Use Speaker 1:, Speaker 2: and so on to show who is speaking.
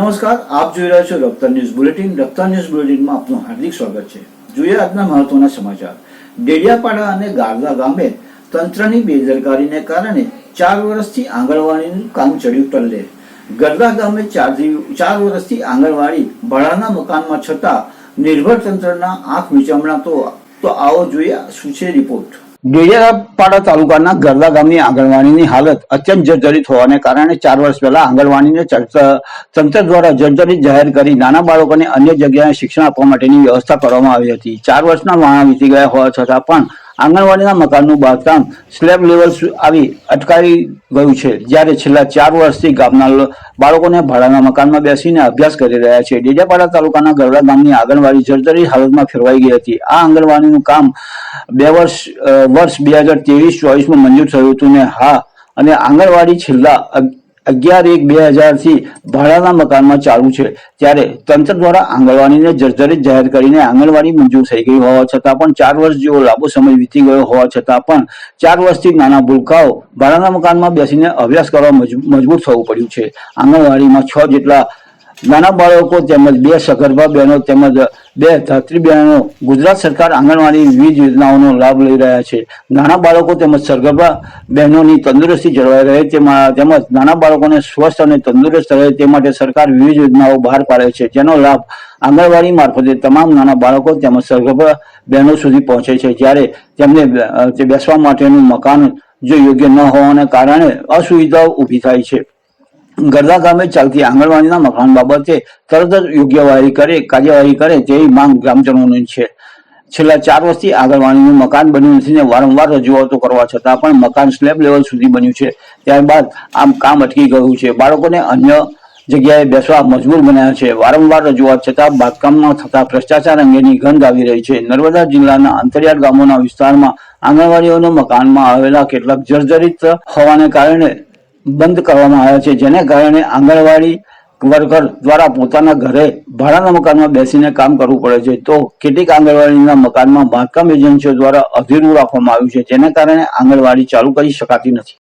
Speaker 1: નમસ્કાર, આપ જોઈ રહ્યા છો Raftaar news bulletin. Raftaar news બુલેટિનમાં આપનું હાર્દિક સ્વાગત છે. જોઈએ આજના મહત્વના સમાચાર. ડેડિયાપાડા અને ગારદા ગામે તંત્રની બેદરકારીને કારણે ચાર વર્ષથી આંગણવાડીનું કામ ચડ્યું ટલ્લે. ગરદા ગામે ચાર ચાર વર્ષથી આંગણવાડી ભાડાના મકાનમાં છતાં નિર્ભર તંત્રના આંખ વિચમણા તો તો આવો જોઈએ શું છે રિપોર્ટ. ડેડિયાપાડા તાલુકાના ગરદા ગામની આંગણવાડીની હાલત અત્યંત જર્જરિત હોવાને કારણે ચાર વર્ષ પહેલા આંગણવાડીને તંત્ર દ્વારા જર્જરિત જાહેર કરી નાના બાળકોને અન્ય જગ્યાએ શિક્ષણ આપવા માટેની વ્યવસ્થા કરવામાં આવી હતી. ચાર વર્ષના વાણા વીતી ગયા હોવા છતાં પણ આંગણવાડીના મકાનનું બાંધકામ સ્લેબ લેવલ આવી અટકાવી ગયું છે. જ્યારે છેલ્લા ચાર વર્ષથી ગામના બાળકોને ભાડાના મકાનમાં બેસીને અભ્યાસ કરી રહ્યા છે. ડેડિયાપાડા તાલુકાના ગરડા ગામની આંગણવાડી જર્જરી હાલતમાં ફેરવાઈ ગઈ હતી. આ આંગણવાડીનું કામ બે વર્ષ વર્ષ બે હજાર ત્રેવીસ ચોવીસમાં મંજૂર થયું હતું ને હા, અને આંગણવાડી છેલ્લા અગિયાર એક બે હજારથી ભાડાના મકાનમાં ચાલુ છે. ત્યારે તંત્ર દ્વારા આંગણવાડીને જર્જરિત જાહેર કરીને આંગણવાડી મંજૂર થઈ ગઈ હોવા છતાં પણ ચાર વર્ષ જેવો લાંબો સમય વીતી ગયો હોવા છતાં પણ ચાર વર્ષથી નાના ભૂલકાઓ ભાડાના મકાનમાં બેસીને અભ્યાસ કરવા મજ- મજબૂર થવું પડ્યું છે. આંગણવાડીમાં છ જેટલા નાના બાળકો તેમજ બે સગર્ભા બહેનો તેમજ બે ધાત્રી બહેનો ગુજરાત સરકાર આંગણવાડી વિવિધ યોજનાઓનો લાભ લઈ રહ્યા છે. નાના બાળકો તેમજ સગર્ભા બહેનોની તંદુરસ્તી જળવાઈ રહે તે તેમજ નાના બાળકોને સ્વસ્થ અને તંદુરસ્ત રહે તે માટે સરકાર વિવિધ યોજનાઓ બહાર પાડે છે, જેનો લાભ આંગણવાડી મારફતે તમામ નાના બાળકો તેમજ સગર્ભા બહેનો સુધી પહોંચે છે. જ્યારે તેમને બેસવા માટેનું મકાન જો યોગ્ય ન હોવાને કારણે અસુવિધાઓ ઊભી થાય છે. ગરદા ગામે ચાલતી આંગણવાડીના મકાન બાબતે તરત જ યોગ્યવાહી કરે, કાર્યવાહી કરે તેવી માંગ ગ્રામજનોની છે. છેલ્લા ચાર વર્ષથી આંગણવાડીનું મકાન બન્યું નથી ને વારંવાર રજૂઆતો કરવા છતાં પણ મકાન સ્લેબ લેવલ સુધી બન્યું છે. ત્યારબાદ આમ કામ અટકી ગયું છે. બાળકોને અન્ય જગ્યાએ બેસવા મજબૂર બન્યા છે. વારંવાર રજૂઆત છતાં બાંધકામમાં થતા ભ્રષ્ટાચાર અંગેની ગંધ આવી રહી છે. નર્મદા જિલ્લાના અંતરિયાળ ગામોના વિસ્તારમાં આંગણવાડીઓના મકાનમાં આવેલા કેટલાક જર્જરિત હોવાને કારણે બંધ કરવામાં આવ્યા છે, જેને કારણે આંગણવાડી વર્કર દ્વારા પોતાના ઘરે ભાડાના મકાનમાં બેસીને કામ કરવું પડે છે. તો કેટલીક આંગણવાડીના મકાનમાં બાંધકામ એજન્સીઓ દ્વારા અધીરું રાખવામાં આવ્યું છે, જેને કારણે આંગણવાડી ચાલુ કરી શકાતી નથી.